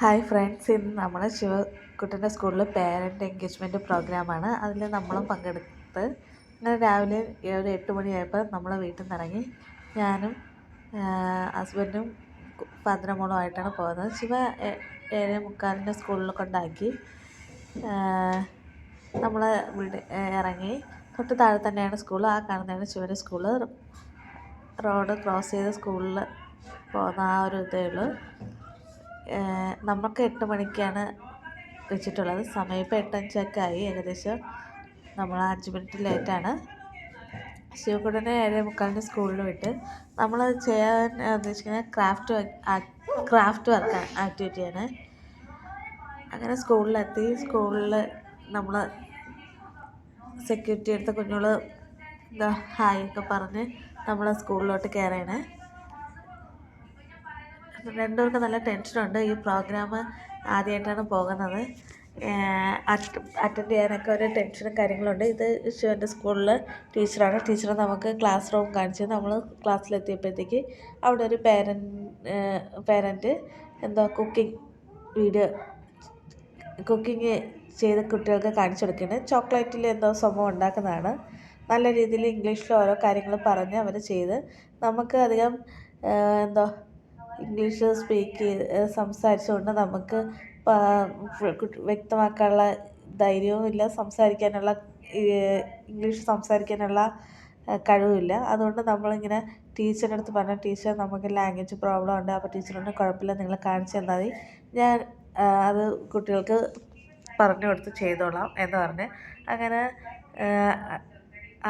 Hi friends ഇന്ന് നമ്മൾ ശിവക്കുട്ടന്റെ സ്കൂളിൽ പേരന്റ് എൻഗേജ്മെന്റ് പ്രോഗ്രാമാണ് അതിൽ നമ്മളും പങ്കെടുത്ത് അങ്ങനെ രാവിലെ ഒരു എട്ട് മണിയായപ്പോൾ നമ്മളെ വീട്ടിൽ നിന്ന് ഇറങ്ങി ഞാനും ഹസ്ബൻഡും ഫാദറുമോളുമായിട്ടാണ് പോകുന്നത്. ശിവ ഏഴ് മുക്കാലിന്റെ സ്കൂളിൽ കൊണ്ടാക്കി നമ്മൾ ഇറങ്ങി. തൊട്ട് താഴെ തന്നെയാണ് സ്കൂൾ ആ കാണുന്നതാണ് ശിവന്റെ സ്കൂൾ. റോഡ് ക്രോസ് ചെയ്ത് സ്കൂളിൽ പോകുന്ന ആ ഒരു ഇതേ ഉള്ളൂ. നമുക്ക് എട്ട് മണിക്കാണ് വെച്ചിട്ടുള്ളത്. സമയം ഇപ്പോൾ എട്ടഞ്ചൊക്കെ ആയി ഏകദേശം നമ്മൾ അഞ്ച് മിനിറ്റ് ലേറ്റാണ്. ശിവക്കുട്ടനെ ഏഴേ മുക്കാലിന് സ്കൂളിൽ വിട്ട് നമ്മൾ ചെയ്യാൻ ഉദ്ദേശിക്കുന്നത് ക്രാഫ്റ്റ് ക്രാഫ്റ്റ് വർക്ക് ആക്ടിവിറ്റിയാണ് അങ്ങനെ സ്കൂളിലെത്തി. സ്കൂളിൽ നമ്മൾ സെക്യൂരിറ്റി എടുത്ത കുഞ്ഞുങ്ങൾ എന്താ ഹായ് ഒക്കെ പറഞ്ഞ് നമ്മൾ സ്കൂളിലോട്ട് കയറിയാണ് രണ്ടുപേർക്കും നല്ല ടെൻഷനുണ്ട്. ഈ പ്രോഗ്രാം ആദ്യമായിട്ടാണ് പോകുന്നത്. അറ്റൻഡ് ചെയ്യാനൊക്കെ ഒരു ടെൻഷനും കാര്യങ്ങളുണ്ട്. ഇത് ശിവന്റെ സ്കൂളിൽ ടീച്ചറാണ്. ടീച്ചർ നമുക്ക് ക്ലാസ് റൂം കാണിച്ച് നമ്മൾ ക്ലാസ്സിലെത്തിയപ്പോഴത്തേക്ക് അവിടെ ഒരു പേരൻ പേരന്റ് എന്തോ കുക്കിംഗ് വീഡിയോ കുക്കിംഗ് ചെയ്ത് കുട്ടികൾക്ക് കാണിച്ചു കൊടുക്കുന്നത് ചോക്ലേറ്റിൽ എന്തോ സംഭവം ഉണ്ടാക്കുന്നതാണ്. നല്ല രീതിയിൽ ഇംഗ്ലീഷിൽ ഓരോ കാര്യങ്ങൾ പറഞ്ഞ് അവർ ചെയ്ത്. നമുക്ക് അധികം എന്തോ ഇംഗ്ലീഷ് സ്പീക്ക് ചെയ്ത് സംസാരിച്ചുകൊണ്ട് നമുക്ക് വ്യക്തമാക്കാനുള്ള ധൈര്യവുമില്ല സംസാരിക്കാനുള്ള ഇംഗ്ലീഷ് സംസാരിക്കാനുള്ള കഴിവുമില്ല. അതുകൊണ്ട് നമ്മളിങ്ങനെ ടീച്ചറിന്റെ അടുത്ത് പറഞ്ഞു ടീച്ചർ നമുക്ക് ലാംഗ്വേജ് പ്രോബ്ലം ഉണ്ട്. അപ്പോൾ ടീച്ചറിന് കുഴപ്പമില്ല നിങ്ങൾ കാണിച്ചു തന്നാൽ മതി. ഞാൻ അത് കുട്ടികൾക്ക് പറഞ്ഞു കൊടുത്ത് ചെയ്തോളാം എന്ന് പറഞ്ഞ്. അങ്ങനെ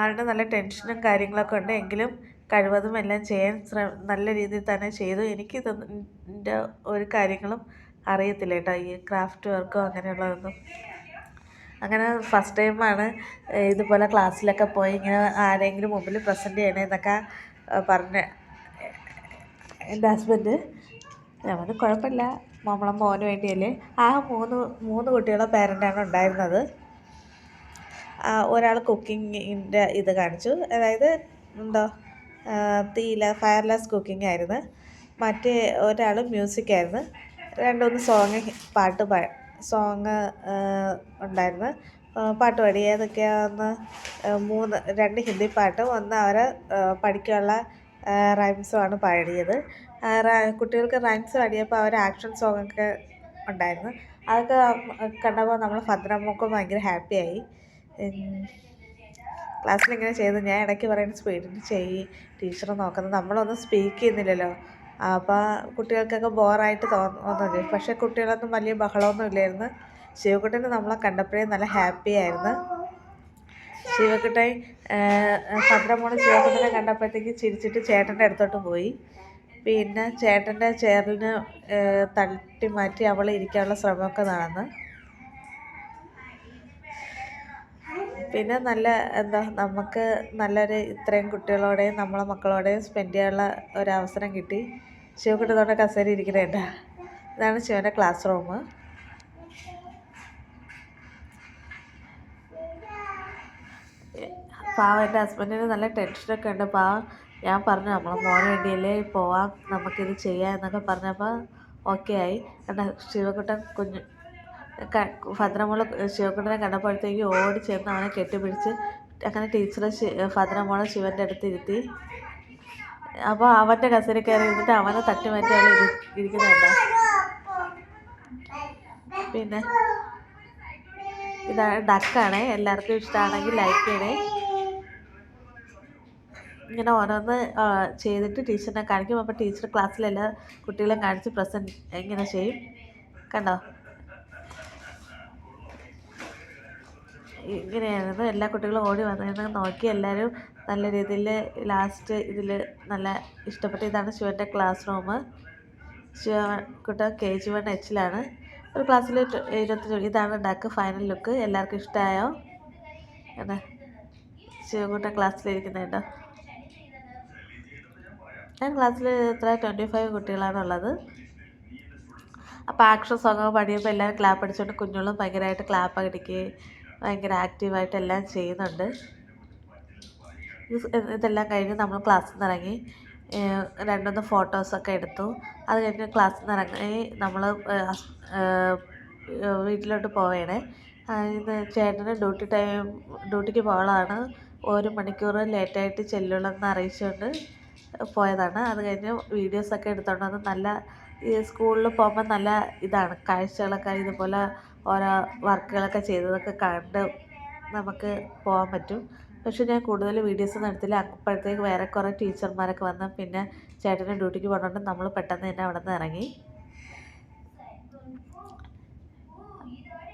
ആളുടെ നല്ല ടെൻഷനും കാര്യങ്ങളൊക്കെ ഉണ്ട്. എങ്കിലും കഴിവതും എല്ലാം ചെയ്യാൻ ശ്ര നല്ല രീതിയിൽ തന്നെ ചെയ്തു. എനിക്ക് ഇതിന്റെ ഒരു കാര്യങ്ങളും അറിയത്തില്ല കേട്ടോ. ഈ ക്രാഫ്റ്റ് വർക്കോ അങ്ങനെയുള്ളതൊന്നും. അങ്ങനെ ഫസ്റ്റ് ടൈമാണ് ഇതുപോലെ ക്ലാസ്സിലൊക്കെ പോയി ഇങ്ങനെ ആരെങ്കിലും മുമ്പിൽ പ്രസന്റ് ചെയ്യണമെന്നൊക്കെ പറഞ്ഞ് എന്റെ ഹസ്ബൻഡ് പറഞ്ഞു കുഴപ്പമില്ല. നമ്മളെ മോന് വേണ്ടിയല്ലേ. ആ മൂന്ന് മൂന്ന് കുട്ടികളെ പേരന്റാണ് ഉണ്ടായിരുന്നത്. ഒരാൾ കുക്കിങ്ങിന്റെ ഇത് കാണിച്ചു. അതായത് എന്തോ തീയില ഫയർലെസ് കുക്കിംഗ് ആയിരുന്നു. മറ്റേ ഒരാൾ മ്യൂസിക് ആയിരുന്നു. രണ്ടുമൂന്ന് സോങ് പാട്ട് പാ സോങ് ഉണ്ടായിരുന്നു. പാട്ട് പാടി. ഏതൊക്കെയാന്ന് മൂന്ന് രണ്ട് ഹിന്ദി പാട്ടും. ഒന്ന് അവരെ പഠിക്കാനുള്ള റൈംസുമാണ് പാടിയത്. കുട്ടികൾക്ക് റൈംസ് പാടിയപ്പോൾ അവർ ആക്ഷൻ സോങ്ങൊക്കെ ഉണ്ടായിരുന്നു. അതൊക്കെ കണ്ടപ്പോൾ നമ്മൾ ഭദ്രമ്മക്കും ഭയങ്കര ഹാപ്പിയായി. ക്ലാസ്സിൽ ഇങ്ങനെ ചെയ്ത് ഞാൻ ഇടയ്ക്ക് പറയുന്നത് സ്പീഡിൽ ചെയ്യ് ടീച്ചർ നോക്കുന്നത് നമ്മളൊന്നും സ്പീക്ക് ചെയ്യുന്നില്ലല്ലോ. അപ്പോൾ കുട്ടികൾക്കൊക്കെ ബോറായിട്ട് തോന്നുന്നത് പക്ഷേ കുട്ടികളൊന്നും വലിയ ബഹളമൊന്നും ഇല്ലായിരുന്നു. ശിവക്കുട്ടനെ നമ്മളെ കണ്ടപ്പോഴേ നല്ല ഹാപ്പി ആയിരുന്നു. ശിവക്കുട്ടൻ ഭദ്രമോൾ ശിവക്കുട്ടനെ കണ്ടപ്പോഴത്തേക്ക് ചിരിച്ചിട്ട് ചേട്ടന്റെ അടുത്തോട്ട് പോയി. പിന്നെ ചേട്ടന്റെ ചേറിന് തട്ടി മാറ്റി അവൾ ഇരിക്കാനുള്ള ശ്രമമൊക്കെ നടന്ന്. പിന്നെ നല്ല എന്താ നമുക്ക് നല്ലൊരു ഇത്രയും കുട്ടികളോടെയും നമ്മളെ മക്കളോടെയും സ്പെൻഡ് ചെയ്യാനുള്ള അവസരം കിട്ടി. ശിവക്കുട്ടി കസേരി കസേര ഇരിക്കുന്നുണ്ട് ഇതാണ് ശിവന്റെ ക്ലാസ് റൂം പാവം എന്റെ ഹസ്ബൻഡിന് നല്ല ടെൻഷനൊക്കെ ഉണ്ട്. പാവം ഞാൻ പറഞ്ഞു നമ്മളെ മോന് വേണ്ടിയല്ലേ പോവാം നമുക്കിത് ചെയ്യാം എന്നൊക്കെ പറഞ്ഞപ്പോൾ ഓക്കെ ആയി. കാരണം ശിവക്കുട്ടൻ കുഞ്ഞ് ഭദ്രമോൾ ശിവക്കുട്ടനെ കണ്ടപ്പോഴത്തേക്ക് ഓടി ചെന്ന് അവനെ കെട്ടിപ്പിടിച്ച് അങ്ങനെ ടീച്ചർ ഭദ്രമോളെ ശിവന്റെ അടുത്ത് ഇരുത്തി. അപ്പോൾ അവന്റെ കസേര കയറി ഇരുന്നിട്ട് അവനെ തട്ടി അവൾ ഇരി ഇരിക്കുന്നുണ്ട്? പിന്നെ? ഇതാണ് ഡക്കാണ്. എല്ലാവർക്കും ഇഷ്ടമാണെങ്കിൽ ലൈക്ക് ചെയ്യണേ. ഇങ്ങനെ ഓരോന്ന് ചെയ്തിട്ട് ടീച്ചറിനെ കാണിക്കും. അപ്പോൾ ടീച്ചർ ക്ലാസ്സിലെല്ലാ കുട്ടികളെ കാണിച്ച് പ്രസന്റ് ഇങ്ങനെ ചെയ്യും. കണ്ടോ? ഇങ്ങനെയായിരുന്നു എല്ലാ കുട്ടികളും ഓടി വന്നിരുന്നു നോക്കി എല്ലാവരും നല്ല രീതിയിൽ ലാസ്റ്റ് ഇതിൽ നല്ല ഇഷ്ടപ്പെട്ട ഇതാണ് ശിവന്റെ ക്ലാസ് റൂം ശിവക്കുട്ട കെ ജി വൺ എച്ചിലാണ് ഒരു ക്ലാസ്സിൽ ഇരുപത്തി ഇതാണ് ഡാക്ക് ഫൈനൽ ലുക്ക് എല്ലാവർക്കും ഇഷ്ടമായോ എന്താ ശിവക്കുട്ട ക്ലാസ്സിലിരിക്കുന്നത് കേട്ടോ ഞാൻ ക്ലാസ്സിൽ ഇത്ര ട്വന്റി ഫൈവ് കുട്ടികളാണുള്ളത് അപ്പോൾ ആക്ഷൻ സോങ്ങ് പാടിയപ്പോൾ എല്ലാവരും ക്ലാപ്പ് അടിച്ചുകൊണ്ട് കുഞ്ഞുങ്ങളും ഭയങ്കരമായിട്ട് ക്ലാപ്പ് അടിക്കുകയും ഭയങ്കര ആക്റ്റീവായിട്ട് എല്ലാം ചെയ്യുന്നുണ്ട്. ഇതെല്ലാം കഴിഞ്ഞ് നമ്മൾ ക്ലാസ്സിൽ നിന്ന് ഇറങ്ങി രണ്ടൊന്ന് ഫോട്ടോസൊക്കെ എടുത്തു. അത് കഴിഞ്ഞ് ക്ലാസ്സിൽ നിന്ന് ഇറങ്ങി നമ്മൾ വീട്ടിലോട്ട് പോവേണേ. ഇത് ചേട്ടന് ഡ്യൂട്ടി ടൈം ഡ്യൂട്ടിക്ക് പോകാനാണ് ഒരു മണിക്കൂർ ലേറ്റായിട്ട് ചെല്ലുള്ളൂ അറിയിച്ചുകൊണ്ട് പോയതാണ്. അത് കഴിഞ്ഞ് വീഡിയോസൊക്കെ എടുത്തോണ്ട് വന്ന് നല്ല ഈ സ്കൂളിൽ പോകുമ്പോൾ നല്ല ഇതാണ്. കാഴ്ചകളൊക്കെ ഇതുപോലെ ഓരോ വർക്കുകളൊക്കെ ചെയ്തതൊക്കെ കണ്ട് നമുക്ക് പോകാൻ പറ്റും. പക്ഷെ ഞാൻ കൂടുതൽ വീഡിയോസൊന്നും എടുത്തില്ല. അപ്പോഴത്തേക്ക് വേറെ കുറേ ടീച്ചർമാരൊക്കെ വന്ന് പിന്നെ ചേട്ടന്റെ ഡ്യൂട്ടിക്ക് പോകണോണ്ട് നമ്മൾ പെട്ടെന്ന് തന്നെ അവിടെ നിന്ന് ഇറങ്ങി.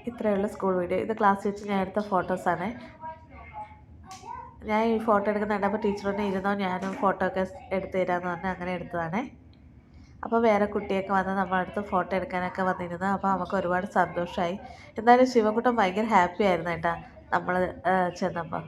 ഇത്രയുള്ള സ്കൂൾ വീഡിയോ. ഇത് ക്ലാസ് വെച്ച് ഞാൻ എടുത്ത ഫോട്ടോസാണ്. ഞാൻ ഈ ഫോട്ടോ എടുക്കുന്ന കണ്ടപ്പോൾ ടീച്ചർ തന്നെ ഇരുന്നോ ഞാനും ഫോട്ടോ ഒക്കെ എടുത്തു തരാമെന്ന് പറഞ്ഞാൽ അങ്ങനെ എടുത്തതാണേ. അപ്പോൾ വേറെ കുട്ടിയൊക്കെ വന്ന് നമ്മുടെ അടുത്ത് ഫോട്ടോ എടുക്കാനൊക്കെ വന്നിരുന്നു. അപ്പോൾ നമുക്ക് ഒരുപാട് സന്തോഷമായി എന്തായാലും ശിവകുട്ടൻ ഭയങ്കര ഹാപ്പി ആയിരുന്നു കേട്ടോ. നമ്മൾ ചെന്നപ്പോൾ